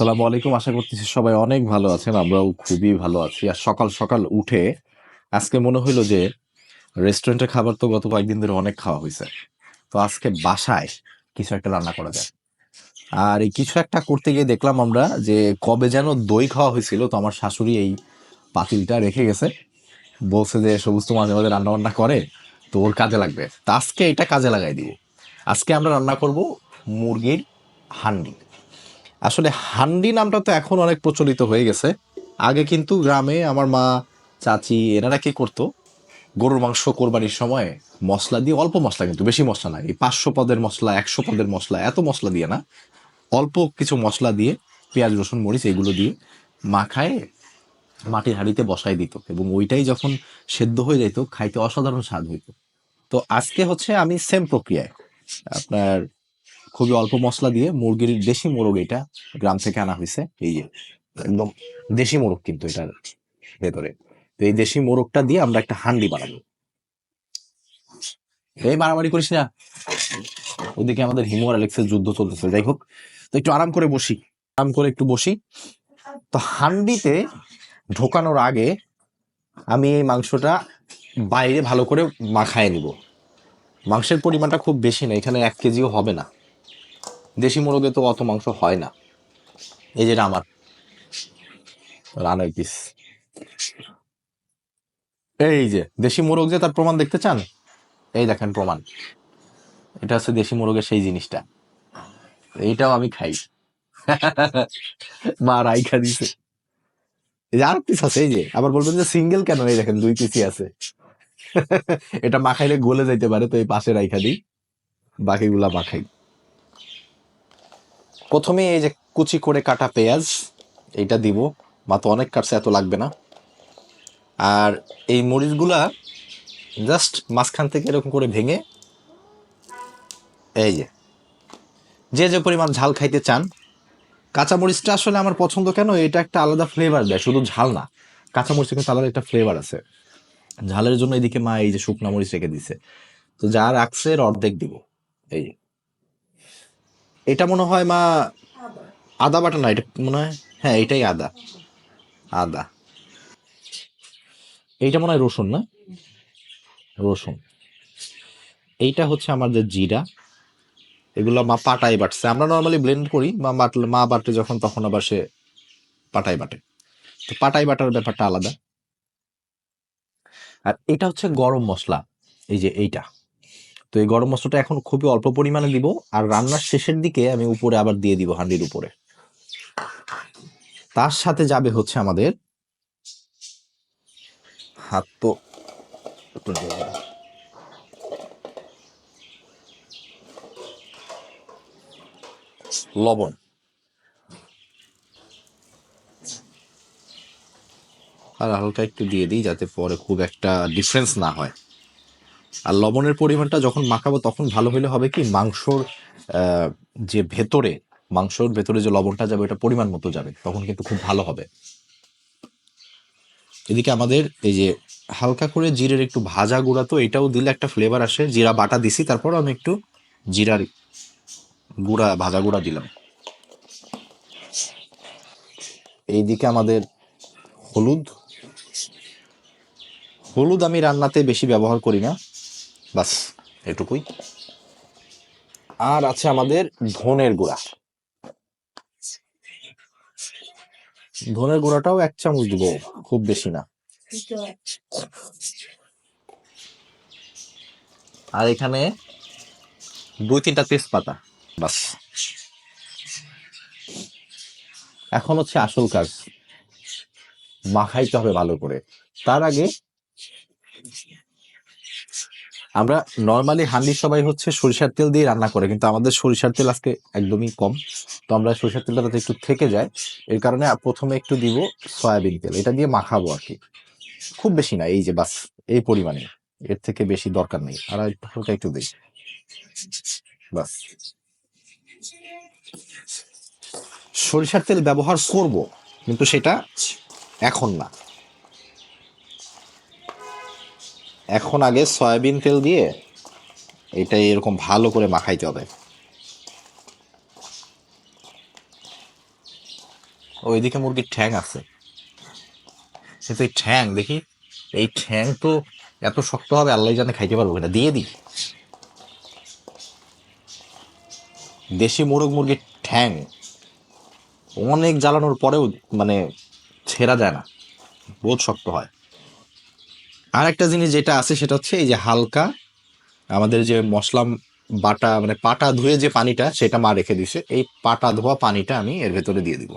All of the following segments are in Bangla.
আসসালামু আলাইকুম। আশা করতেছি সবাই অনেক ভালো আছেন, আমরাও খুবই ভালো আছি। আর সকাল সকাল উঠে আজকে মনে হইল যে রেস্টুরেন্টের খাবার তো গত কয়েকদিন ধরে অনেক খাওয়া হয়েছে তো আজকে বাসায় কিছু একটা রান্না করা যায়। আর এই কিছু একটা করতে গিয়ে দেখলাম আমরা যে কবে যেন দই খাওয়া হয়েছিল তো আমার শাশুড়ি এই পাতিলটা রেখে গেছে। বলছে যে সবুজ তো মাঝে মাঝে রান্না বান্না করে, তো ওর কাজে লাগবে। তা আজকে এটা কাজে লাগাই দিব। আজকে আমরা রান্না করব মুরগির হান্ডি। আসলে হান্ডি নামটা তো এখন অনেক প্রচলিত হয়ে গেছে। আগে কিন্তু গ্রামে আমার মা, চাচি এনারা কি করতো? গরুর মাংস কোরবানির সময় মশলা দিয়ে, অল্প মশলা কিন্তু, বেশি মশলা না, এই পাঁচশো পদের মশলা, একশো পদের মশলা, এত মশলা দিয়ে না, অল্প কিছু মশলা দিয়ে পেঁয়াজ, রসুন, মরিচ এগুলো দিয়ে মাখায়, মাটির হাঁড়িতে বসাই দিত। এবং ওইটাই যখন সেদ্ধ হয়ে যেত খাইতে অসাধারণ স্বাদ হইতো। তো আজকে হচ্ছে আমি সেম প্রক্রিয়ায়। আপনার খুবই অল্প মশলা দিয়ে মুরগির দেশি মোরগ এটা গ্রাম থেকে আনা হয়েছে। এই যে একদম দেশি মোরগ কিন্তু এটার ভেতরে। তো এই দেশি মোরগটা দিয়ে আমরা একটা হান্ডি বানাবো। এই মারামারি করিস না। ওদিকে আমাদের হিমু আর অ্যালেক্সের যুদ্ধ চলতেছে। যাই হোক, তো একটু আরাম করে বসি। আরাম করে একটু বসি। তো হান্ডিতে ঢোকানোর আগে আমি এই মাংসটা বাইরে ভালো করে মাখায় নিব। মাংসের পরিমাণটা খুব বেশি না, এখানে এক কেজিও হবে না। দেশি মোরগে তো অত মাংস হয় না। এই যেটা আমার রানের পিস এই যে, দেশি মোরগ যে তার প্রমাণ দেখতে চান? এই দেখেন প্রমাণ। এটা হচ্ছে দেশি মোরগের সেই জিনিসটা। এইটাও আমি খাই। মা রাইখা দিছে। আর পিস আছে, এই যে, আবার বলবেন যে সিঙ্গেল কেন? এই দেখেন দুই পিসই আছে। এটা মাখাইলে গলে যাইতে পারে, তো এই পাশে রাইখা দিই। বাকিগুলা মাখাই প্রথমে এই যে কুচি করে কাটা পেঁয়াজ, এইটা দিব। মা, তো অনেক কাটছে, এত লাগবে না। আর এই মরিচগুলা জাস্ট মাঝখান থেকে এরকম করে ভেঙে, এই যে যে যে পরিমাণ ঝাল খাইতে চান কাঁচা মরিচটা আসলে আমার পছন্দ কেন? এটা একটা আলাদা ফ্লেভার দেয়, শুধু ঝাল না। কাঁচা মরিচের কিন্তু আলাদা একটা ফ্লেভার আছে। ঝালের জন্য এদিকে মা এই যে শুকনা মরিচ রেখে দিছে। তো যা রাখছে অর্ধেক দিব, এই এটা মনে হয় মা আদা বাটা না, এটা মনে হয় হ্যাঁ এটাই আদা। আদা। এইটা মনে হয় রসুন না? রসুন। এইটা হচ্ছে আমাদের জিরা, এগুলো মা পাটাই বাটছে। আমরা নর্মালি ব্লেন্ড করি, মা বাটলে, মা বাটে যখন, তখন আবার সে পাটাই বাটে। তো পাটাই বাটার ব্যাপারটা আলাদা। আর এটা হচ্ছে গরম মশলা, এই যে এইটা। তো এই গরম মশলাটা এখন খুবই অল্প পরিমাণে দিব, আর রান্নার শেষের দিকে আমি উপরে আবার দিয়ে দিব হান্ডির উপরে। তার সাথে যাবে হচ্ছে আমাদের হাত তো। লবণ। আর হালকা একটু দিয়ে দিই যাতে পরে খুব একটা ডিফারেন্স না হয়। আর লবণের পরিমাণটা যখন মাখাবো তখন ভালো হলে হবে কি মাংসর যে ভেতরে, মাংসর ভেতরে যে লবণটা যাবে ওটা পরিমাণ মতো যাবে, তখন কিন্তু খুব ভালো হবে। এদিকে আমাদের এই যে হালকা করে জিরের একটু ভাজা গুঁড়া তো এটাও দিলে একটা ফ্লেভার আসে, জিরা বাটা দিছি, তারপর আমি একটু জিরার গুঁড়া, ভাজা গুঁড়া দিলাম। এইদিকে আমাদের হলুদ। হলুদ আমি রান্নাতে বেশি ব্যবহার করি না বাস, এটুকুই। আর আছে আমাদের ধনের গুঁড়া। ধনের গুঁড়াটাও এক চামচ দিব, খুব বেশি না। আর এখানে দুই তিনটা তেজপাতা, বাস। এখন হচ্ছে আসল কাজ, মাখাইতে হবে ভালো করে। তার আগে আমরা নর্মালি হান্ডি সবাই হচ্ছে সরিষার তেল দিয়ে রান্না করে, কিন্তু আমাদের সরিষার তেল আজকে একদমই কম। তো আমরা সরিষার তেলটা যাতে একটু থেকে যায়, এর কারণে প্রথমে একটু দিব সয়াবিন তেল। এটা দিয়ে মাখাবো আর কি। খুব বেশি না, এই যে বাস, এই পরিমাণে। এর থেকে বেশি দরকার নেই। আর হালকা একটু দিই। বাস। সরিষার তেল ব্যবহার করব, কিন্তু সেটা এখন না। এখন আগে সয়াবিন তেল দিয়ে এটা এরকম ভালো করে মাখাইতে হবে। ওইদিকে মুরগির ঠ্যাং আছে। কিন্তু এই ঠ্যাং, দেখি? এই ঠ্যাং তো এত শক্ত হবে, আল্লাহ জানে খাইতে পারব কিনা। দিয়ে দিই। দেশি মোরগ মুরগির ঠ্যাং অনেক জ্বালানোর পরেও মানে ছেঁড়া যায় না। বহুত শক্ত হয়। আর একটা জিনিস যেটা আছে সেটা হচ্ছে এই যে হালকা, আমাদের যে মশলা বাটা মানে পাটা ধুয়ে যে পানিটা সেটা মা রেখে দিছে এই পাটা ধোয়া পানিটা আমি এর ভেতরে দিয়ে দিব।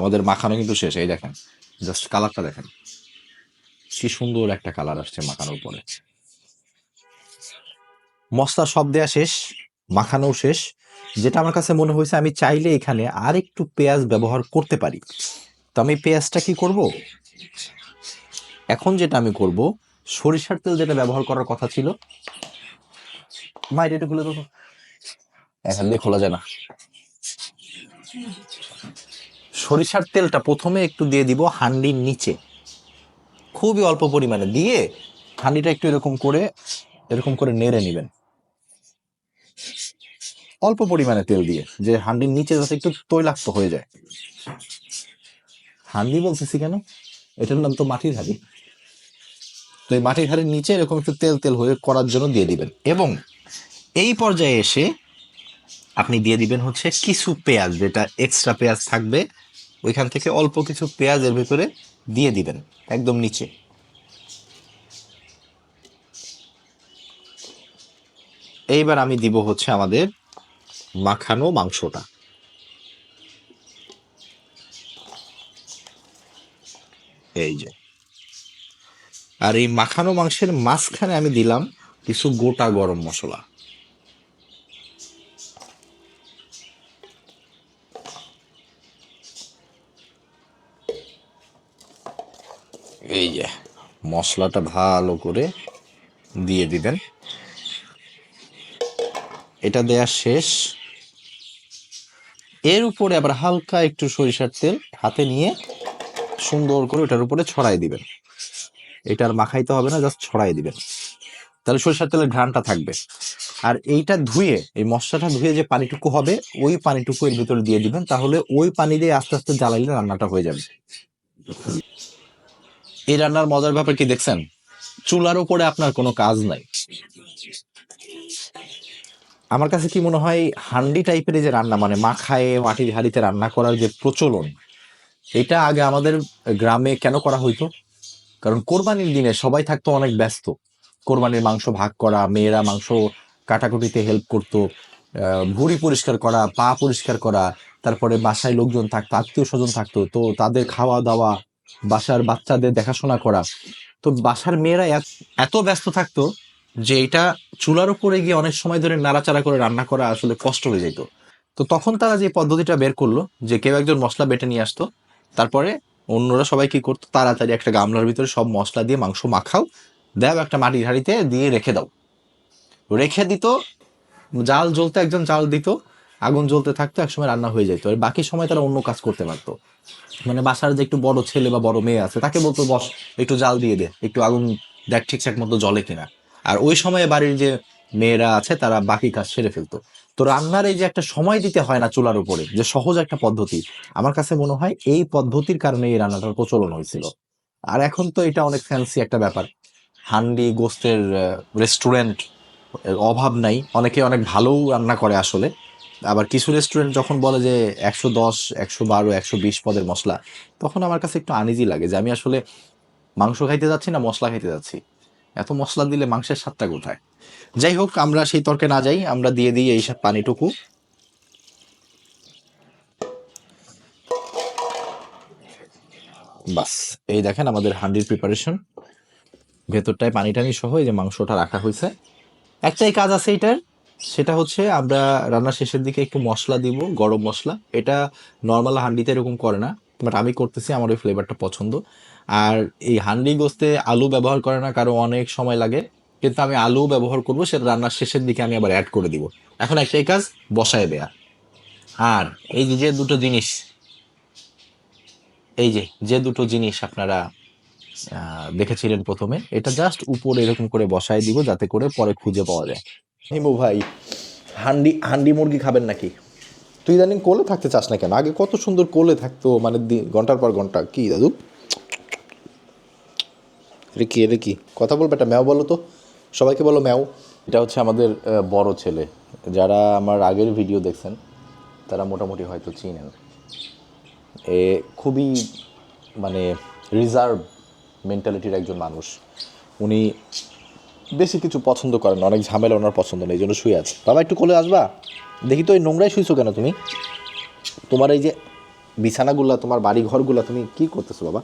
আমাদের মাখানো কিন্তু শেষ, এই দেখেন, জাস্ট কালারটা দেখেন। কি সুন্দর একটা কালার আসছে মাখানোর পরে। মশলা সব দেয়া শেষ মাখানো শেষ যেটা আমার কাছে মনে হয়েছে আমি চাইলে এখানে আর একটু পেঁয়াজ ব্যবহার করতে পারি। তো আমি পেঁয়াজটা কি করব? এখন যেটা আমি করব, সরিষার তেল যেটা ব্যবহার করার কথা ছিল। মাইরে এটা খুলে দেবো এখান দিয়ে খোলা যায় না। সরিষার তেলটা প্রথমে একটু দিয়ে দিব হান্ডির নিচে। খুবই অল্প পরিমাণে। দিয়ে হান্ডিটা একটু এরকম করে এরকম করে নেড়ে নেবেন। অল্প পরিমাণে তেল দিয়ে, যে হান্ডির নিচে যাতে একটু তৈলাক্ত হয়ে যায়। হান্ডি বলতেছি কেন? এটার নাম তো মাটির হাঁড়ি। তো এই মাটির হাঁড়ির নিচে এরকম একটু তেল তেল হয়ে করার জন্য দিয়ে দিবেন। এবং এই পর্যায়ে এসে আপনি দিয়ে দিবেন হচ্ছে কিছু পেঁয়াজ, যেটা এক্সট্রা পেঁয়াজ থাকবে, ওইখান থেকে অল্প কিছু পেঁয়াজের ভেতরে দিয়ে দিবেন, একদম নিচে। এইবার আমি দিব হচ্ছে আমাদের মাখানো মাংসটা। এই যে। আর এই মাখানো মাংসের মাঝখানে আমি দিলাম কিছু গোটা গরম মশলা। এই যে, মশলাটা ভালো করে দিয়ে দিবেন। এটা দেয়া শেষ। এর উপরে আবার হালকা একটু সরিষার তেল হাতে নিয়ে সুন্দর করে ওটার উপরে ছড়াই দিবেন। এটা আর মাখাইতে হবে না, জাস্ট ছড়াই দিবেন। তাহলে সরিষার তেলের ঘ্রাণটা থাকবে। আর এইটা ধুয়ে, এই মশলাটা ধুয়ে যে পানিটুকু হবে, ওই পানিটুকু এর ভিতরে দিয়ে দিবেন, তাহলে ওই পানি দিয়ে আস্তে আস্তে জ্বালাইলে রান্নাটা হয়ে যাবে। এই রান্নার মজার ব্যাপার কি দেখছেন? চুলার উপরে আপনার কোনো কাজ নাই। আমার কাছে কি মনে হয় হান্ডি টাইপের যে রান্না মানে মাখায়ে মাটির হাঁড়িতে রান্না করার যে প্রচলন, এটা আগে আমাদের গ্রামে কেন করা হইতো? কারণ কোরবানির দিনে সবাই থাকতো অনেক ব্যস্ত। কোরবানির মাংস ভাগ করা, মেয়েরা মাংস কাটাকুটিতে হেল্প করতো ভুঁড়ি পরিষ্কার করা, পা পরিষ্কার করা, তারপরে বাসায় লোকজন থাকতো আত্মীয় স্বজন থাকতো, তো তাদের খাওয়া দাওয়া বাসার বাচ্চাদের দেখাশোনা করা। তো বাসার মেয়েরা এত ব্যস্ত থাকতো যে এটা চুলার উপরে গিয়ে অনেক সময় ধরে নাড়াচাড়া করে রান্না করা আসলে কষ্ট হয়ে যেত তো তখন তারা যে পদ্ধতিটা বের করল, যে কেউ একজন মশলা বেটে নিয়ে আসতো, তারপরে অন্যরা সবাই কি করতো, তাড়াতাড়ি একটা গামলার ভিতরে সব মশলা দিয়ে মাংস মাখাও, দাও একটা মাটির হাঁড়িতে দিয়ে রেখে দাও। রেখে দিত, জাল জ্বলতে একজন জাল দিত, আগুন জ্বলতে থাকতো, একসময় রান্না হয়ে যেত আর বাকি সময় তারা অন্য কাজ করতে পারতো। মানে বাসার যে একটু বড় ছেলে বা বড় মেয়ে আছে, তাকে বলতো, বস, একটু জাল দিয়ে দে, একটু আগুন দেখ ঠিকঠাক মতো জলে কিনা। আর ওই সময়ে বাড়ির যে মেয়েরা আছে, তারা বাকি কাজ সেরে ফেলতো। তো রান্নার এই যে একটা সময় দিতে হয় না চুলার উপরে, যে সহজ একটা পদ্ধতি, আমার কাছে মনে হয় এই পদ্ধতির কারণে এই রান্নাটার প্রচলন হয়েছিল। আর এখন তো এটা অনেক ফ্যান্সি একটা ব্যাপার। হান্ডি, গোস্তের রেস্টুরেন্ট অভাব নাই। অনেকে অনেক ভালোও রান্না করে আসলে। আবার কিছু রেস্টুরেন্ট যখন বলে যে একশো দশ, একশো বারো, একশো বিশ পদের মশলা, তখন আমার কাছে একটু আনিজি লাগে যে আমি আসলে মাংস খাইতে যাচ্ছি না মশলা খাইতে যাচ্ছি। এত মশলা দিলে মাংসের স্বাদটা কোথায়? যাই হোক, আমরা সেই তর্কে না যাই, আমরা দিয়ে দিই এই পানিটুকু। বাস, এই দেখেন আমাদের হান্ডির প্রিপারেশন ভেতরটায় পানি টানি সহ এই যে মাংসটা রাখা হয়েছে। একটাই কাজ আছে এটার, সেটা হচ্ছে আমরা রান্নার শেষের দিকে একটু মশলা দিব, গরম মশলা। এটা নর্মাল হান্ডিতে এরকম করে না বাট আমি করতেছি, আমার ওই ফ্লেভারটা পছন্দ। আর এই হান্ডি গোস্তে আলু ব্যবহার করে না কারও অনেক সময় লাগে। কিন্তু আমি আলু ব্যবহার করব, সেটা রান্নার শেষের দিকে আমি আবার অ্যাড করে দিব। এখন একটাই কাজ বসায় দেয়া। আর এই যে দুটো জিনিস, এই যে যে দুটো জিনিস আপনারা দেখেছিলেন প্রথমে, এটা জাস্ট উপরে এরকম করে বসায় দিব যাতে করে পরে খুঁজে পাওয়া যায়। হিমু ভাই, হান্ডি হান্ডি মুরগি খাবেন নাকি? তুই ইদানিং কোলে থাকতে চাস না কেন? আগে কত সুন্দর কোলে থাকতো মানে ঘণ্টার পর ঘণ্টা। কি দাদু? এটা কি এটা কি কথা বলবে একটা ম্যাও বলো তো। সবাইকে বলো ম্যাও। এটা হচ্ছে আমাদের বড় ছেলে। যারা আমার আগের ভিডিও দেখছেন, তারা মোটামুটি হয়তো চিনেন। এ খুবই মানে রিজার্ভ মেন্টালিটির একজন মানুষ। উনি বেশি কিছু পছন্দ করেন অনেক ঝামেলা ওনার পছন্দ নেই, এই জন্য শুয়ে আছে। বাবা, একটু কোলে আসবা? দেখি তো এই নোংরায় শুয়েছো কেন তুমি? তোমার এই যে বিছানাগুলা, তোমার বাড়ি ঘরগুলা তুমি কি করতেছো বাবা?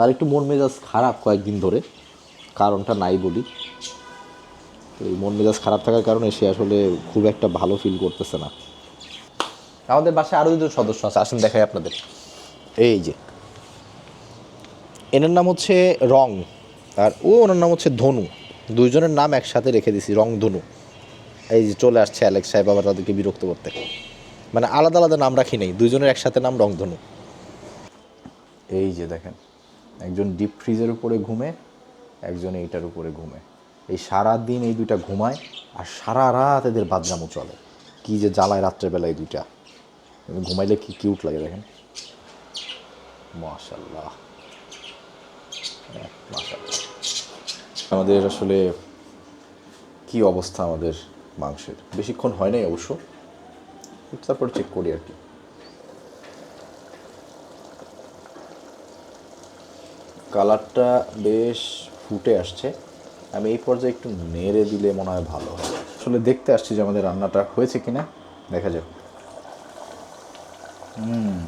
তার একটু মন মেজাজ খারাপ কয়েকদিন ধরে, কারণটা নাই বলি। তো এই মন মেজাজ খারাপ থাকার কারণে সে আসলে খুব একটা ভালো ফিল করতেছে না। আমাদের বাসায় আরও দুজন সদস্য আছে, আসেন দেখাই আপনাদের। এই যে, এনার নাম হচ্ছে রং, আর ও, ওনার নাম হচ্ছে ধনু। দুইজনের নাম একসাথে রেখে দিছি, রং ধনু। এই যে চলে আসছে অ্যালেক্স সাহেব আবার তাদেরকে বিরক্ত করতে। মানে আলাদা আলাদা নাম রাখি নাই, দুইজনের একসাথে নাম রংধনু এই যে দেখেন একজন ডিপ ফ্রিজের উপরে ঘুমে, একজন এইটার উপরে ঘুমে। এই সারা দিন এই দুইটা ঘুমায় আর সারা রাত এদের বাদরামও চলে। কি যে জ্বালায় রাত্রেবেলা এই দুইটা। ঘুমাইলে কি কিউট লাগে দেখেন। মাশাল্লাহ আমাদের আসলে কি অবস্থা আমাদের মাংসের? বেশিক্ষণ হয় নাই অবশ্য। তারপর চেক করি আর কি। কালারটা বেশ ফুটে আসছে। আমি এই পর্যায়ে একটু নেড়ে দিলে মনে হয় ভালো হবে আসলে দেখতে আসছি যে আমাদের রান্নাটা হয়েছে কিনা। দেখা যাক। হুম।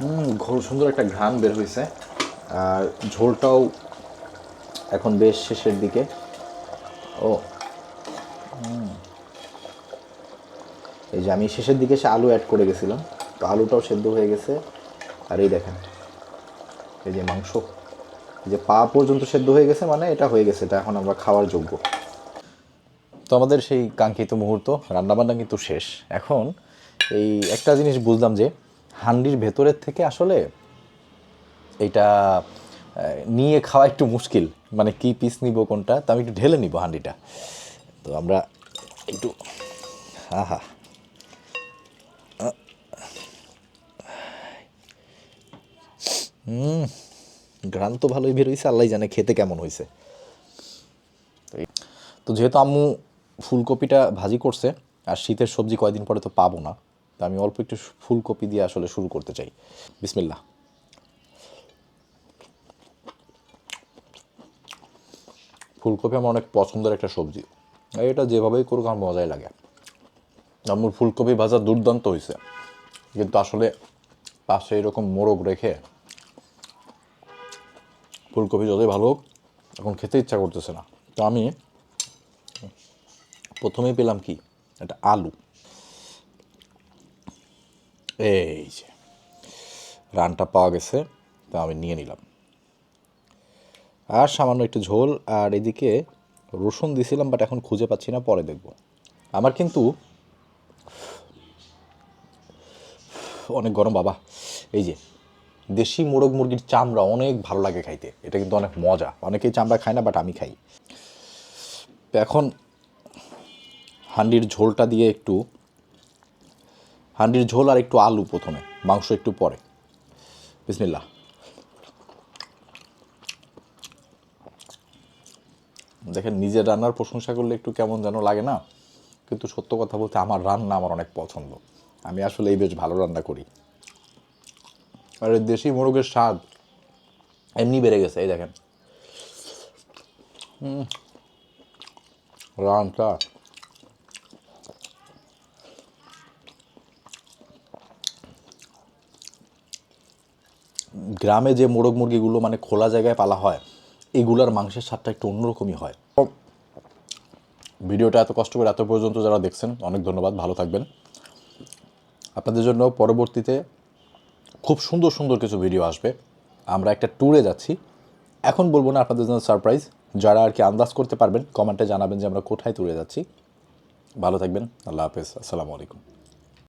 হুম সুন্দর একটা ঘ্রাণ বের হয়েছে আর ঝোলটাও এখন বেশ শেষের দিকে। ও। এই যে আমি শেষের দিকে সে আলু অ্যাড করে গেছিলাম। তো আলুটাও সেদ্ধ হয়ে গেছে। আর এই দেখেন। এই যে মাংস, এই যে পা পর্যন্ত সেদ্ধ হয়ে গেছে মানে এটা হয়ে গেছে, এটা এখন আমরা খাওয়ার যোগ্য। তো আমাদের সেই কাঙ্ক্ষিত মুহূর্ত, রান্নাবান্না কিন্তু শেষ। এখন এই একটা জিনিস বুঝলাম যে, হান্ডির ভেতরের থেকে আসলে এটা নিয়ে খাওয়া একটু মুশকিল। মানে কি পিস নিব, কোনটা? তা আমি একটু ঢেলে নিব হান্ডিটা। তো আমরা একটু, আহা। হুম, ঘ্রাণ তো ভালোই বের হয়েছে আল্লাহ জানে খেতে কেমন হয়েছে তো যেহেতু আম্মু ফুলকপিটা ভাজি করছে, আর শীতের সবজি কয়দিন পরে তো পাবো না, তা আমি অল্প একটু ফুলকপি দিয়ে আসলে শুরু করতে চাই। বিসমিল্লাহ। ফুলকপি আমার অনেক পছন্দের একটা সবজি। এটা যেভাবেই করুক আমার মজাই লাগে। আম্মুর ফুলকপি ভাজা দুর্দান্ত হয়েছে কিন্তু আসলে পাশে এরকম মোরগ রেখে ফুলকপি যতই ভালো হোক, এখন খেতে ইচ্ছা করতেছে না। তো আমি প্রথমেই পেলাম কি? একটা আলু। এই যে, রানটা পাওয়া গেছে, তা আমি নিয়ে নিলাম। আর সামান্য একটু ঝোল, আর এদিকে রসুন দিছিলাম বাট এখন খুঁজে পাচ্ছি না, পরে দেখব। আমার কিন্তু অনেক গরম, বাবা। এই যে দেশি মোরগ মুরগির চামড়া অনেক ভালো লাগে খাইতে। এটা কিন্তু অনেক মজা। অনেকেই চামড়া খায় না বাট আমি খাই। এখন হান্ডির ঝোলটা দিয়ে একটু হান্ডির ঝোল আর একটু আলু প্রথমে, মাংস একটু পরে। বিসমিল্লাহ। দেখেন, নিজের রান্নার প্রশংসা করলে একটু কেমন যেন লাগে না? কিন্তু সত্য কথা বলতে আমার রান্না আমার অনেক পছন্দ। আমি আসলে এই বেশ ভালো রান্না করি। আর দেশি মোরগের স্বাদ এমনি বেড়ে গেছে, এই দেখেন। রানটা। গ্রামে যে মোরগ মুরগিগুলো মানে খোলা জায়গায় পালা হয়, এগুলার মাংসের স্বাদটা একটু অন্যরকমই হয়। ভিডিওটা এত কষ্ট করে এত পর্যন্ত যারা দেখছেন, অনেক ধন্যবাদ, ভালো থাকবেন। আপনাদের জন্য পরবর্তীতে খুব সুন্দর সুন্দর কিছু ভিডিও আসবে। আমরা একটা ট্যুরে যাচ্ছি। এখন বলব না আপনাদের জন্য সারপ্রাইজ যারা আর কি আন্দাজ করতে পারবেন কমেন্টে জানাবেন যে আমরা কোথায় ট্যুরে যাচ্ছি। ভালো থাকবেন। আল্লাহ হাফেজ। আসসালামু আলাইকুম।